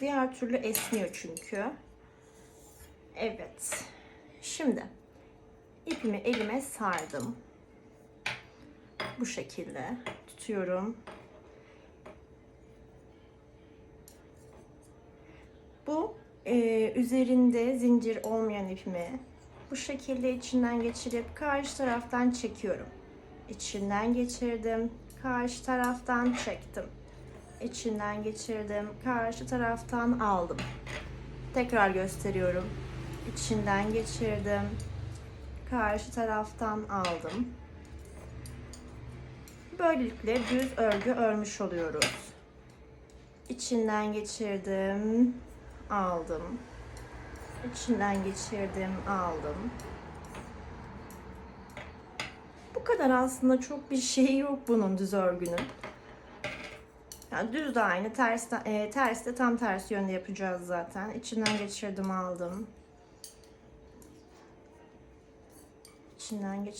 Diğer türlü esniyor çünkü. Evet. Şimdi ipimi elime sardım. Bu şekilde tutuyorum. Bu e, üzerinde zincir olmayan ipimi bu şekilde içinden geçirip karşı taraftan çekiyorum. İçinden geçirdim, karşı taraftan çektim. İçinden geçirdim, karşı taraftan aldım. Tekrar gösteriyorum. İçinden geçirdim, karşı taraftan aldım. Böylelikle düz örgü örmüş oluyoruz. İçinden geçirdim, aldım. İçinden geçirdim, aldım. Bu kadar aslında çok bir şey yok bunun düz örgünün. Yani düz de aynı, ters de, e, ters de tam tersi yönde yapacağız zaten. İçinden geçirdim, aldım. İçinden geç